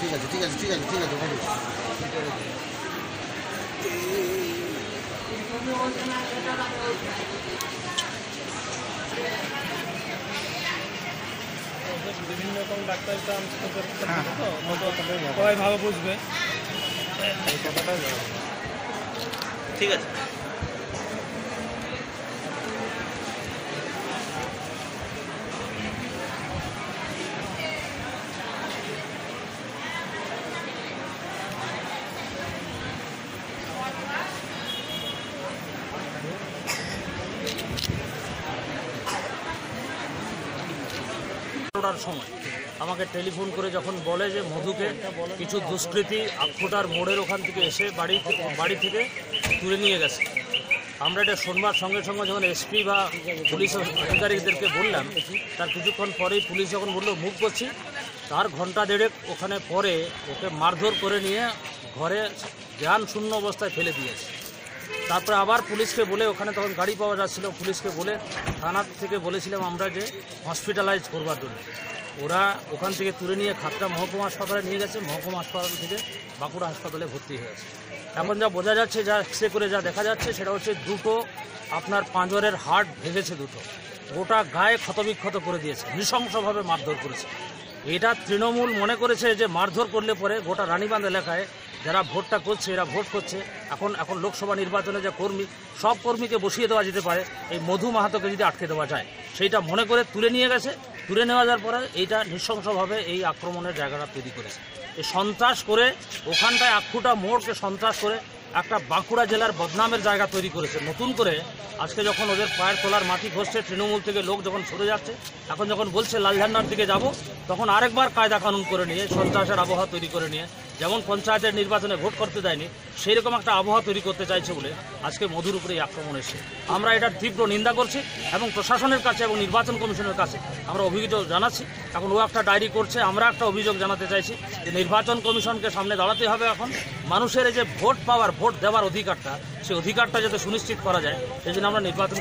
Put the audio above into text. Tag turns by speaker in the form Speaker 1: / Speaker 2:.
Speaker 1: ঠিক আছে ঠিক আছে ঠিক আছে ঠিক আছে
Speaker 2: বিভিন্ন রকম ডাক্তার না সবাই ভালো বুঝবে।
Speaker 3: ঠিক আছে।
Speaker 4: বারোটার সময়। আমাকে টেলিফোন করে যখন বলে যে, মধুকে কিছু দুষ্কৃতী আক্ষুটার মোড়ের ওখান থেকে এসে বাড়ি বাড়ি থেকে তুলে নিয়ে গেছে। আমরা এটা শোনবার সঙ্গে সঙ্গে যখন এসপি বা পুলিশ আধিকারিকদেরকে বললাম, তার কিছুক্ষণ পরেই পুলিশ যখন বলল, মুখ করছি। তার ঘণ্টা দেড়েক ওখানে পরে ওকে মারধর করে নিয়ে ঘরে জ্ঞান শূন্য অবস্থায় ফেলে দিয়েছে। তারপরে আবার পুলিশকে বলে ওখানে তখন গাড়ি পাওয়া যাচ্ছিল, পুলিশকে বলে থানা থেকে বলেছিলাম আমরা যে হসপিটালাইজ করবার জন্য। ওরা ওখান থেকে তুলে নিয়ে খাতটা মহকুমা হাসপাতালে নিয়ে গেছে, মহকুমা হাসপাতাল থেকে বাঁকুড়া হাসপাতালে ভর্তি হয়েছে এখন যা বোঝা যাচ্ছে, যা এক্সরে করে যা দেখা যাচ্ছে, সেটা হচ্ছে দুটো আপনার পাঁজরের হাড় ভেঙেছে দুটো। গোটা গায়ে ক্ষতবিক্ষত করে দিয়েছে, নৃশংসভাবে মারধর করেছে। এটা তৃণমূল মনে করেছে যে মারধর করলে পরে গোটা রানীবান্ধ এলাকায় যারা ভোটটা করছে, এরা ভোট করছে। এখন এখন লোকসভা নির্বাচনে যে কর্মী, সব কর্মীকে বসিয়ে দেওয়া যেতে পারে, এই মধু মাহাতোকে যদি আটকে দেওয়া যায়, সেইটা মনে করে তুলে নিয়ে গেছে। তুলে নেওয়া যাওয়ার পরে এইটা নৃশংসভাবে এই আক্রমণের জায়গাটা তৈরি করেছে। সন্ত্রাস করে ওখানটায় আক্ষুটা মোড়কে সন্ত্রাস করে একটা বাঁকুড়া জেলার বদনামের জায়গা তৈরি করেছে। নতুন করে আজকে যখন ওদের পায়ের তোলার মাটি ঘষছে, তৃণমূল থেকে লোক যখন সরে যাচ্ছে, এখন যখন বলছে লাল ঝান্ডার দিকে যাব, তখন আরেকবার কায়দা কানুন করে নিয়ে, সন্ত্রাসের আবহাওয়া তৈরি করে নিয়ে, যেমন পঞ্চায়েতের নির্বাচনে ভোট করতে দেয়নি সেই রকম একটা আবহাওয়া তৈরি করতে চাইছে বলে আজকে মধুর উপরে এই আক্রমণ এসে আমরা এটার তীব্র নিন্দা করছি এবং প্রশাসনের কাছে এবং নির্বাচন কমিশনের কাছে আমরা অভিযোগ জানাচ্ছি। এখন ও একটা ডায়েরি করছে, আমরা একটা অভিযোগ জানাতে চাইছি যে নির্বাচন কমিশনকে সামনে দাঁড়াতে হবে এখন। মানুষের এই যে ভোট পাওয়ার, ভোট দেওয়ার অধিকারটা, সেই অধিকারটা যাতে সুনিশ্চিত করা যায়, সেই জন্য আমরা নির্বাচন